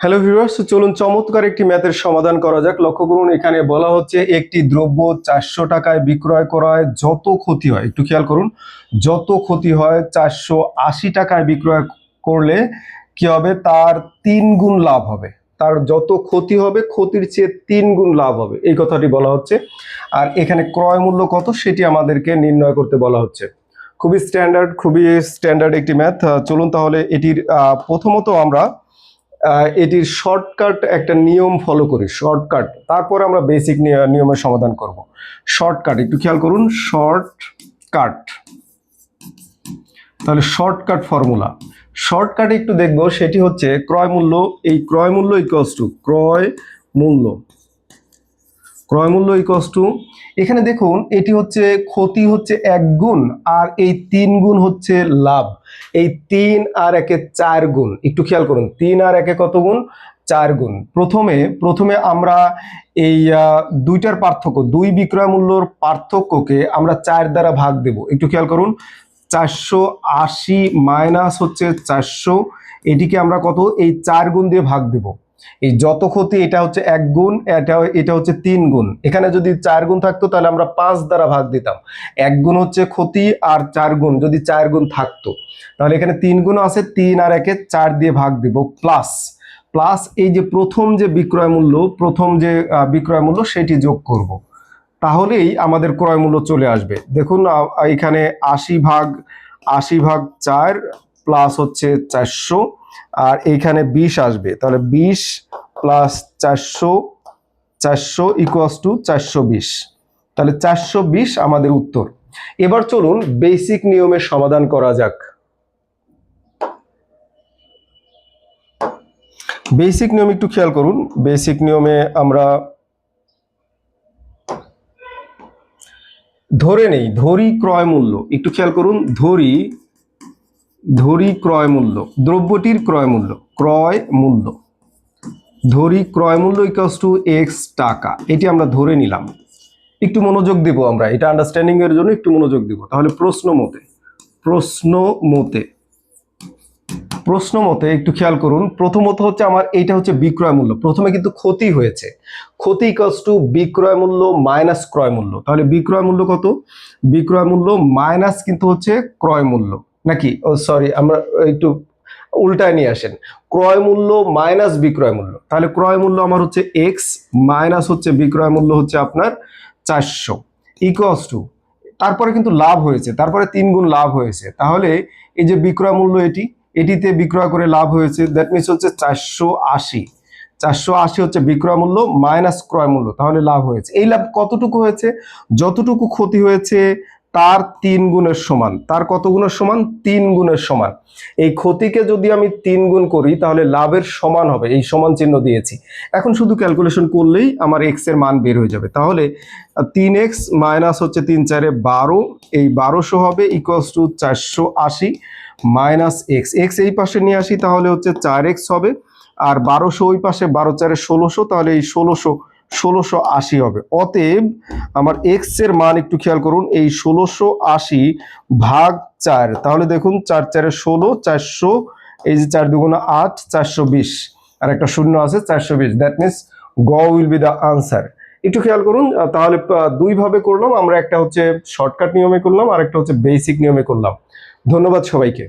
Hello viewers চলুন চমৎকার একটি ম্যাথের সমাধান করা যাক। লক্ষ্য করুন, এখানে বলা হচ্ছে একটি দ্রব্য চারশো টাকায় বিক্রয় করায় যত ক্ষতি হয়, একটু খেয়াল করুন, যত ক্ষতি হয় চারশো আশি টাকায় বিক্রয় করলে কি হবে? তার তিন গুণ লাভ হবে। তার যত ক্ষতি হবে, ক্ষতির চেয়ে তিন গুণ লাভ হবে। এই কথাটি বলা হচ্ছে। আর এখানে ক্রয় মূল্য কত সেটি আমাদেরকে নির্ণয় করতে বলা হচ্ছে। খুবই স্ট্যান্ডার্ড খুবই স্ট্যান্ডার্ড একটি ম্যাথ চলুন তাহলে এটির প্রথমত আমরা এটির শর্টকাট একটা নিয়ম ফলো করি শর্টকাট তারপর আমরা বেসিক নিয়মের সমাধান করব। শর্টকাট একটু খেয়াল করুন শর্টকাট তাহলে শর্টকাট ফর্মুলা শর্টকাটে একটু দেখব, সেটি হচ্ছে ক্রয় মূল্য, এই ক্রয় মূল্য ইকুয়ালস টু ক্রয় মূল্য। ক্রয় মূল্য ইকোয়াস টু এখানে দেখুন, এটি হচ্ছে ক্ষতি হচ্ছে এক গুণ, আর এই তিন গুণ হচ্ছে লাভ। এই তিন আর একে চার গুণ, একটু খেয়াল করুন, তিন আর একে কত গুণ? চার গুণ। প্রথমে প্রথমে আমরা এই দুইটার পার্থক্য, দুই বিক্রয় মূল্যর পার্থক্যকে আমরা চার দ্বারা ভাগ দেব। একটু খেয়াল করুন, চারশো আশি মাইনাস হচ্ছে চারশো, এটিকে আমরা কত? এই চার গুণ দিয়ে ভাগ দেব। এই যত ক্ষতি, এটা হচ্ছে এক গুণ, এটা এটা হচ্ছে তিন গুণ। এখানে যদি চার গুণ থাকতো, তাহলে আমরা পাঁচ দ্বারা ভাগ দিতাম। এক গুণ হচ্ছে ক্ষতি আর চার গুণ, যদি চার গুণ থাকতো। তাহলে এখানে তিন গুণ আছে, তিন আর একে চার দিয়ে ভাগ দিব প্লাস প্লাস এই যে প্রথম যে বিক্রয় মূল্য, প্রথম যে বিক্রয় মূল্য, সেটি যোগ করব। তাহলেই আমাদের ক্রয় মূল্য চলে আসবে। দেখুন এখানে আশি ভাগ আশি ভাগ চার প্লাস হচ্ছে চারশো। আর এইখানে বিশ আসবে। তাহলে বিশ প্লাস চারশো চারশো ইকুয়াস টু চারশো বিশ। তাহলে চারশো বিশ আমাদের উত্তর। এবার চলুন বেসিক নিয়মের সমাধান করা যাক। বেসিক নিয়ম একটু খেয়াল করুন। বেসিক নিয়মে আমরা ধরে নেই, ধরি ক্রয় মূল্য। একটু খেয়াল করুন, ধরি ধরি ক্রয় মূল্য, দ্রব্যটির ক্রয় মূল্য ক্রয় মূল্য। ধরি ক্রয় মূল্য ইকাস টু এক্স টাকা, এটি আমরা ধরে নিলাম। একটু মনোযোগ দেব আমরা, এটা আন্ডারস্ট্যান্ডিং এর জন্য একটু মনোযোগ দেব। তাহলে প্রশ্ন মতে প্রশ্ন মতে প্রশ্ন মতে একটু খেয়াল করুন, প্রথমত হচ্ছে আমার এইটা হচ্ছে বিক্রয় মূল্য, প্রথমে কিন্তু ক্ষতি হয়েছে। ক্ষতি ইকাস টু বিক্রয় মূল্য মাইনাস ক্রয় মূল্য। তাহলে বিক্রয় মূল্য কত? বিক্রয় মূল্য মাইনাস কিন্তু হচ্ছে ক্রয় মূল্য। নাকি? ও সরি আমরা একটু উল্টায় নিয়ে আসেন। ক্রয় মূল্য মাইনাস বিক্রয় মূল্য। তাহলে ক্রয় মূল্য আমার হচ্ছে এক্স মাইনাস হচ্ছে বিক্রয় মূল্য হচ্ছে আপনার চারশো। ইকুয়াস টু তারপরে কিন্তু লাভ হয়েছে, তারপরে তিন গুণ লাভ হয়েছে। তাহলে এই যে বিক্রয় মূল্য এটি, এটিতে বিক্রয় করে লাভ হয়েছে দ্যাট মিনস হচ্ছে চারশো আশি। চারশো আশি হচ্ছে বিক্রয় মূল্য, মাইনাস ক্রয় মূল্য, তাহলে লাভ হয়েছে। এই লাভ কতটুকু হয়েছে? যতটুকু ক্ষতি হয়েছে তার তিন গুণের সমান। তার কত গুণের সমান? তিন গুণের সমান। এই ক্ষতিকে যদি আমি তিন গুণ করি, তাহলে লাভের সমান হবে। এই সমান চিহ্ন দিয়েছি। এখন শুধু ক্যালকুলেশন করলেই আমার এক্সের মান বের হয়ে যাবে। তাহলে তিন এক্স মাইনাস হচ্ছে তিন চারে বারো। এই বারোশো হবে ইকুয়ালস টু চারশো আশি মাইনাস এক্স এক্স এই পাশে নিয়ে আসি, তাহলে হচ্ছে চার এক্স হবে। আর বারোশো ওই পাশে বারো চারে ষোলোশো, তাহলে এই ষোলোশো ষোলোশো আশি হবে। অতএব আমার এক্সের মান একটু খেয়াল করুন, এই ষোলোশো আশি ভাগ চার। তাহলে দেখুন, চার চারে ষোলো, চারশো, এই যে চার দুগুণ আট, চারশো বিশ। আর একটা শূন্য আছে, চারশো বিশ। That means G will be the answer একটু খেয়াল করুন তাহলে দুইভাবে করলাম, আমরা একটা হচ্ছে শর্টকাট নিয়মে করলাম আর একটা হচ্ছে বেসিক নিয়মে করলাম। ধন্যবাদ সবাইকে।